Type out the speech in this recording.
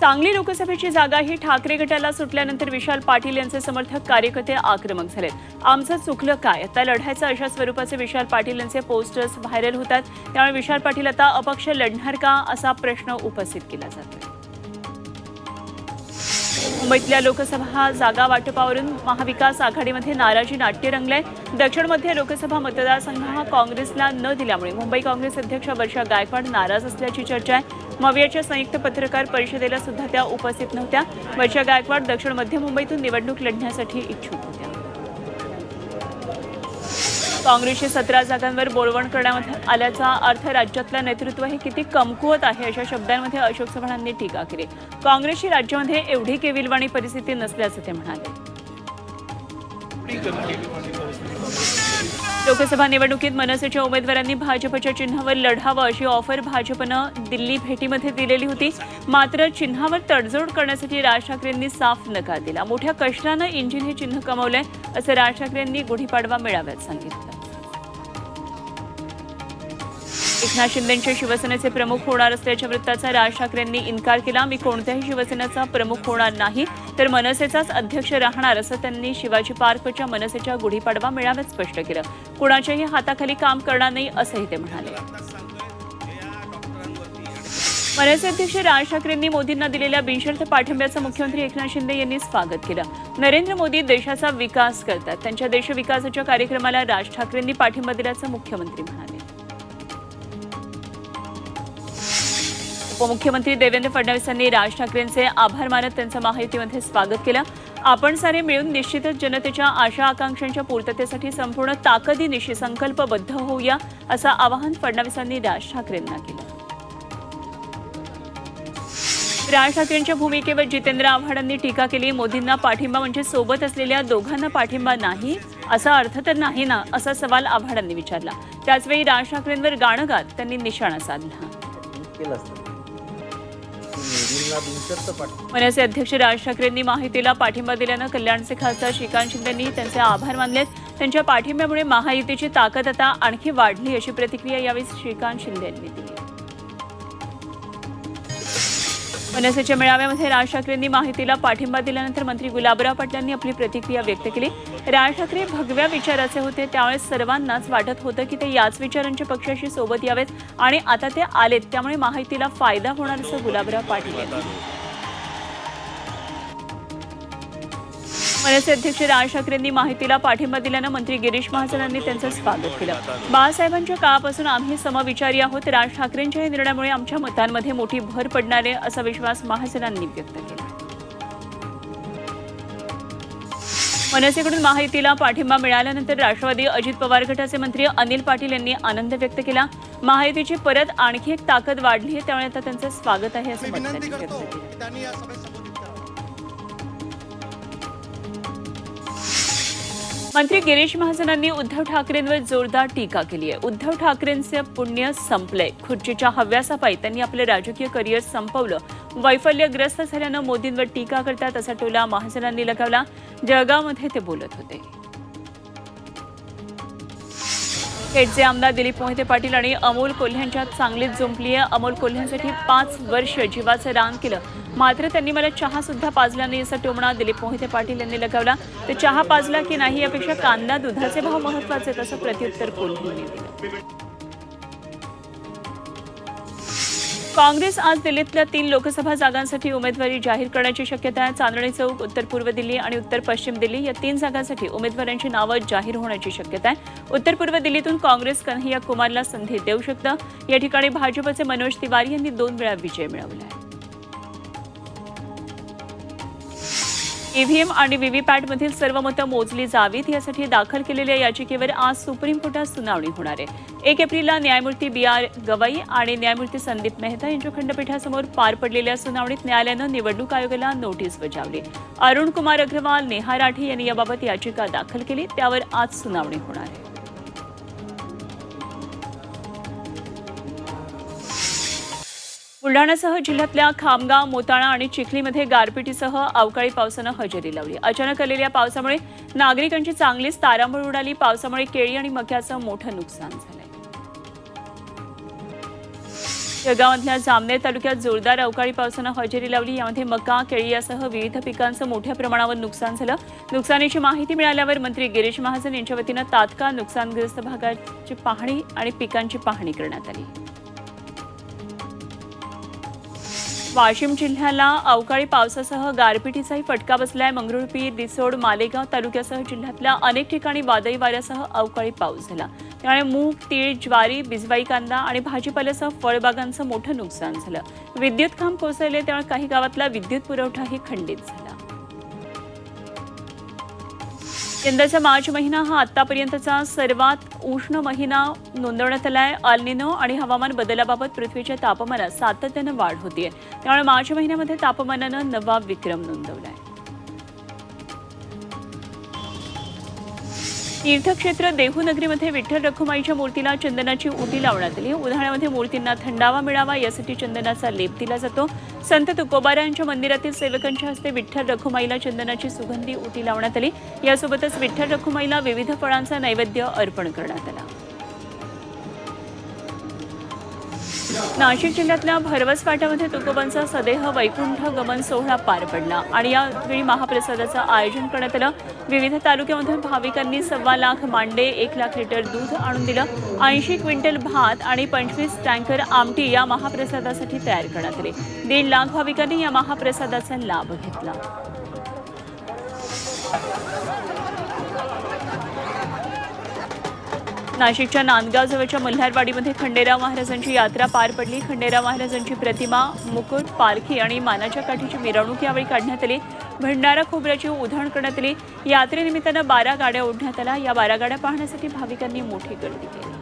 सांगली लोकसभेची जागा ही ठाकरे गटाला सुटल्यानंतर विशाल पाटील यांचे समर्थक कार्यकर्ते आक्रमक झालेत. आमचं चुकलं काय? आता लढायचं अशा स्वरूपाचे विशाल पाटील यांचे पोस्टर्स व्हायरल होतात. त्यामुळे विशाल पाटील आता अपक्ष लढणार का? असा प्रश्न उपस्थित केला जातोय. मुंबईतल्या लोकसभा जागा वाटपावरून महाविकास आघाडीमध्ये नाराजी नाट्य रंगलंय. दक्षिण मध्य लोकसभा मतदारसंघ हा काँग्रेसला न दिल्यामुळे मुंबई काँग्रेस अध्यक्ष वर्षा गायकवाड नाराज असल्याची चर्चा आहे. मवियाच्या संयुक्त पत्रकार परिषदेला सुद्धा त्या उपस्थित नव्हत्या. वर्षा गायकवाड दक्षिण मध्य मुंबईतून निवडणूक लढण्यासाठी इच्छुक होत्या. काँग्रेसच्या सतरा जागांवर बोलवण करण्यात आल्याचा अर्थ राज्यातलं नेतृत्व हे किती कमकुवत आहे अशा शब्दांमध्ये अशोक चव्हाणांनी टीका केली. काँग्रेसची राज्यामध्ये एवढी केविलवाणी परिस्थिती नसल्याचं ते म्हणाले. लोकसभा निवडणुकीत मनसेच्या उमेदवारांनी भाजपच्या चिन्हावर लढावं अशी ऑफर भाजपनं दिल्ली भेटीमध्ये दिलेली होती. मात्र चिन्हावर तडजोड करण्यासाठी राज ठाकरेंनी साफ नकार दिला. मोठ्या कष्टानं इंजिन हे चिन्ह कमवलंय असं राज ठाकरेंनी गुढीपाडवा मेळाव्यात सांगितलं. एकनाथ शिंदेच्या शिवसेनेचे प्रमुख होणार असल्याच्या वृत्ताचा राज ठाकरेंनी इन्कार केला. मी कोणत्याही शिवसेनेचा प्रमुख होणार नाही. तर मनसेचाच अध्यक्ष राहणार असं त्यांनी शिवाजी पार्कच्या मनसेच्या गुढीपाडवा मेळाव्यात स्पष्ट केलं. कुणाच्याही हाताखाली काम करणार नाही असंही ते म्हणाले. मनसे अध्यक्ष राज ठाकरेंनी मोदींना दिलेल्या बिनशर्त पाठिंब्याचं मुख्यमंत्री एकनाथ शिंदे यांनी स्वागत केलं. नरेंद्र मोदी देशाचा विकास करतात. त्यांच्या देशविकासाच्या कार्यक्रमाला राज ठाकरेंनी पाठिंबा दिल्याचं मुख्यमंत्री म्हणाले. उपमुख्यमंत्री देवेंद्र फडणवीसांनी राज ठाकरेंचे आभार मानत त्यांचं महायुतीमध्ये स्वागत केलं. आपण सारे मिळून निश्चितच जनतेच्या आशा आकांक्षांच्या पूर्ततेसाठी संपूर्ण ताकदीनिशी संकल्पबद्ध होऊया असं आवाहन फडणवीसांनी राज ठाकरेंना केलं. राज ठाकरेंच्या भूमिकेवर जितेंद्र आव्हाडांनी टीका केली. मोदींना पाठिंबा म्हणजे सोबत असलेल्या दोघांना पाठिंबा नाही असा अर्थ तर नाही ना असा सवाल आव्हाडांनी विचारला. त्याचवेळी राज ठाकरेंवर गाणं गात त्यांनी निशाणा साधला. मनसे अध्यक्ष राज ठाकरेंनी माहितीला पाठिंबा दिल्यानं कल्याणचे खासदार श्रीकांत शिंदेंनी त्यांचे आभार मानलेत त्यांच्या पाठिंब्यामुळे महायुतीची ताकद आता आणखी वाढली अशी प्रतिक्रिया यावेळी श्रीकांत शिंदे यांनी दिली. मनसेच्या मेळाव्यामध्ये राज ठाकरेंनी माहितीला पाठिंबा दिल्यानंतर मंत्री गुलाबराव पाटलांनी आपली प्रतिक्रिया व्यक्त केली. राज ठाकरे भगव्या विचाराचे होते. त्यामुळे सर्वांनाच वाटत होतं की ते याच विचारांच्या पक्षाशी सोबत यावेत आणि आता ते आलेत. त्यामुळे माहितीला फायदा होणार असं गुलाबराव पाटील यांनी. मनसे अध्यक्ष राज ठाकरेंनी माहितीला पाठिंबा दिल्यानं मंत्री गिरीश महाजनांनी त्यांचं स्वागत केलं. बाळासाहेबांच्या काळापासून आम्ही समविचारी आहोत. राज ठाकरेंच्या या निर्णयामुळे आमच्या मतांमध्ये मोठी भर पडणार आहे असा विश्वास महाजनांनी व्यक्त केला. मनसेकडून महायुतीला पाठिंबा मिळाल्यानंतर राष्ट्रवादी अजित पवार गटाचे मंत्री अनिल पाटील यांनी आनंद व्यक्त केला. महायुतीची परत आणखी एक ताकद वाढली आहे त्यामुळे आता त्यांचं स्वागत आहे असं त्यांनी मंत्री गिरीश महाजनांनी उद्धव ठाकरेंवर जोरदार टीका केली आहे. उद्धव ठाकरेंचे पुण्य संपलंय. खुर्चीच्या हव्यासापायी त्यांनी आपलं राजकीय करिअर संपवलं. वैफल्यग्रस्त झाल्यानं मोदींवर टीका करतात असा टोला महाजनांनी लगावला. जळगावमध्ये ते बोलत होते. खेडचे आमदार दिलीप मोहिते पाटील आणि अमोल कोल्ह्यांच्या चांगलीच जुंपली आहे. अमोल कोल्ह्यांसाठी पाच वर्ष जीवाचं रान केलं. मात्र त्यांनी मला चहा सुद्धा पाजला नाही असा टोमणा दिलीप मोहिते पाटील यांनी लगावला. तर चहा पाजला की नाही यापेक्षा कांदा दुधाचे भाव महत्त्वाचे आहेत असं प्रत्युत्तर कोल्हे दिलं. काँग्रेस आज दिल्लीतल्या तीन लोकसभा जागांसाठी उमेदवारी जाहीर करण्याची शक्यता आहे. चांदणी चौक उत्तर पूर्व दिल्ली आणि उत्तर पश्चिम दिल्ली या तीन जागांसाठी उमेदवारांची नावं जाहीर होण्याची शक्यता आहे. उत्तर पूर्व दिल्लीतून काँग्रेस कन्हैया कुमारला संधी देऊ शकतं. या ठिकाणी भाजपचे मनोज तिवारी यांनी दोन वेळा विजय मिळवला आहे. ईव्हीएम आणि व्हीव्हीपॅटमधील सर्व मतं मोजली जावीत. यासाठी दाखल केलेल्या याचिकेवर आज सुप्रीम कोर्टात सुनावणी होणार आहे. एक एप्रिलला न्यायमूर्ती बी आर गवई आणि न्यायमूर्ती संदीप मेहता यांच्या खंडपीठासमोर पार पडलेल्या सुनावणीत न्यायालयानं निवडणूक आयोगाला नोटीस बजावली. अरुण कुमार अग्रवाल नेहा राठी यांनी याबाबत याचिका दाखल केली. त्यावर आज सुनावणी होणार आहे. बुलढाणासह जिल्ह्यातल्या खामगाव मोताळा आणि चिखलीमध्ये गारपिटीसह अवकाळी पावसानं हजेरी लावली. अचानक आलेल्या पावसामुळे नागरिकांची चांगलीच तारांबळ उडाली. पावसामुळे केळी आणि मक्याचं मोठं नुकसान झालंय. जळगावातल्या जामनेर तालुक्यात जोरदार अवकाळी पावसानं हजेरी लावली. यामध्ये मका केळी यासह विविध पिकांचं मोठ्या प्रमाणावर नुकसान झालं. नुकसानीची माहिती मिळाल्यावर मंत्री गिरीश महाजन यांच्या वतीनं तात्काळ नुकसानग्रस्त भागाची पाहणी आणि पिकांची पाहणी करण्यात आली. वाशिम जिल्ह्याला अवकाळी पावसासह गारपिटीचाही फटका बसलाय. मंगरुळपीर रिसोड मालेगाव तालुक्यासह जिल्ह्यातल्या अनेक ठिकाणी वादळी वाऱ्यासह अवकाळी पाऊस झाला. त्यामुळे मूग तीळ ज्वारी बिजवाई कांदा आणि भाजीपाल्यासह फळबागांचं मोठं नुकसान झालं. विद्युत खांब कोसळले त्यामुळे काही गावातला विद्युत पुरवठाही खंडित झाला. यंदाचा मार्च महिना हा आतापर्यंतचा सर्वात उष्ण महिना नोंदवण्यात आला आहे अल्निनो आणि हवामान बदलाबाबत पृथ्वीच्या तापमानात सातत्यानं वाढ होतीये. त्यामुळे मार्च महिन्यामध्ये तापमानानं नवा विक्रम नोंदवला आहे तीर्थक्षेत्र देहूनगरीमध्ये विठ्ठल रखुमाईच्या मूर्तीला चंदनाची उटी लावण्यात आली. उन्हाळ्यामध्ये मूर्तींना थंडावा मिळावा यासाठी चंदनाचा लेप दिला जातो. संत तुकोबारा यांच्या मंदिरातील सेवकांच्या हस्ते विठ्ठल रखुमाईला चंदनाची सुगंधी उटी लावण्यात आली. यासोबतच विठ्ठल रखुमाईला विविध फळांचा नैवेद्य अर्पण करण्यात आला. नाशिक जिल्ह्यातल्या भरवस फाट्यामध्ये तुकोबांचा सदेह वैकुंठ गमन सोहळा पार पडला आणि यावेळी महाप्रसादाचं आयोजन करण्यात आलं. विविध तालुक्यामधून भाविकांनी सव्वा लाख मांडे एक लाख लिटर दूध आणून दिलं. ऐंशी क्विंटल भात आणि पंचवीस टँकर आमटी या महाप्रसादासाठी तयार करण्यात आले. दीड लाख भाविकांनी या महाप्रसादाचा लाभ घेतला. नाशिकच्या नांदगाव जवळच्या मल्हारवाडीमध्ये खंडेराव महाराजांची यात्रा पार पडली. खंडेराव महाराजांची प्रतिमा मुकुट पालखी आणि मानाच्या काठीची मिरवणूक यावेळी काढण्यात आली. भंडारा खोबऱ्याची उधळण करण्यात आली. यात्रेनिमित्तानं बारा गाड्या ओढण्यात आल्या. या बारा गाड्या पाहण्यासाठी भाविकांनी मोठी गर्दी केली.